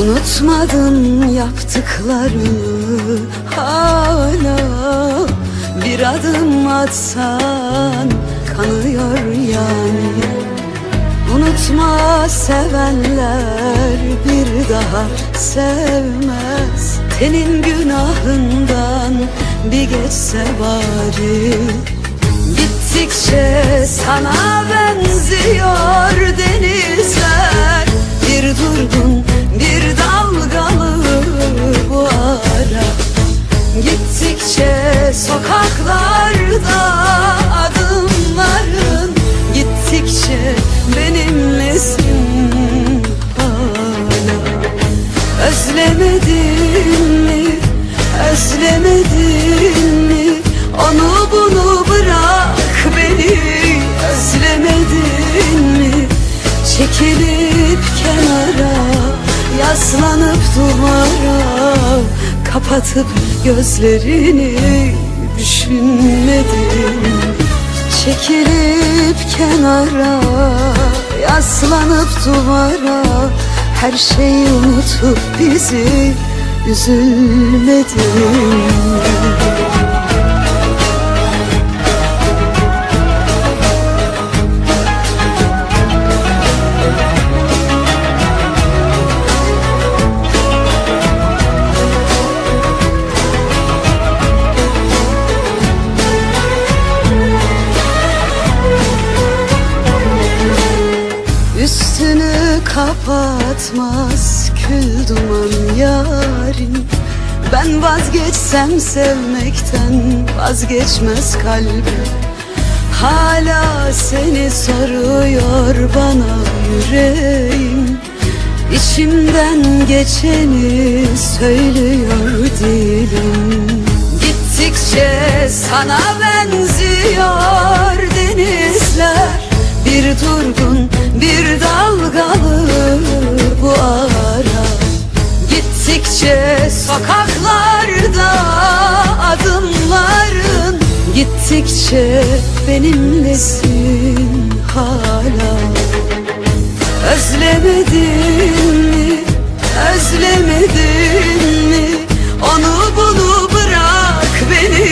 Unutmadın yaptıklarını hala Bir adım atsan kanıyor yani. Unutma sevenler bir daha sevmez. Senin günahından bir geçse bari. Gittikçe sana benziyor Çekilip kenara Yaslanıp duvara Kapatıp gözlerini Düşünmedin mi? Çekilip kenara Yaslanıp duvara Her şeyi unutup bizi Üzülmedin kapatmaz kül duman yarim. Ben vazgeçsem sevmekten vazgeçmez kalbim. Hala seni soruyor bana yüreğim. İçimden geçeni söylüyor dilim. Gittikçe sana benziyor denizler. Bir durgun sokaklarda adımların Gittikçe benimlesin hala. Özlemedin mi, özlemedin mi? Onu bunu bırak beni.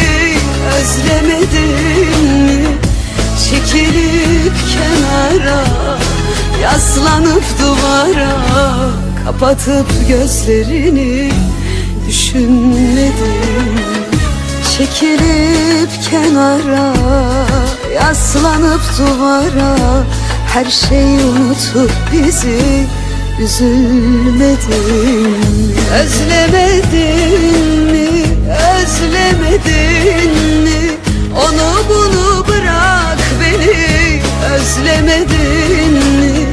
Özlemedin mi? Çekilip kenara Yaslanıp duvara Kapatıp gözlerini Düşünmedin mi? Çekilip kenara Yaslanıp duvara Her şeyi unutup bizi Üzülmedin mi? Özlemedin mi? Özlemedin mi? Onu bunu bırak beni Özlemedin mi?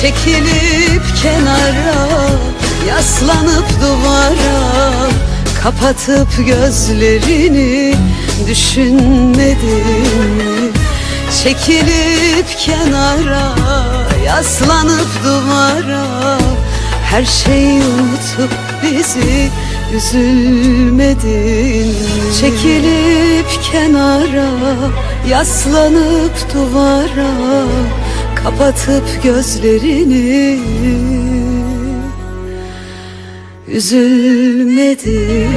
Çekilip kenara Yaslanıp duvara Kapatıp gözlerini Düşünmedin mi? Çekilip kenara Yaslanıp duvara Her şeyi unutup bizi Üzülmedin mi? Çekilip kenara Yaslanıp duvara Kapatıp gözlerini Üzülmedin?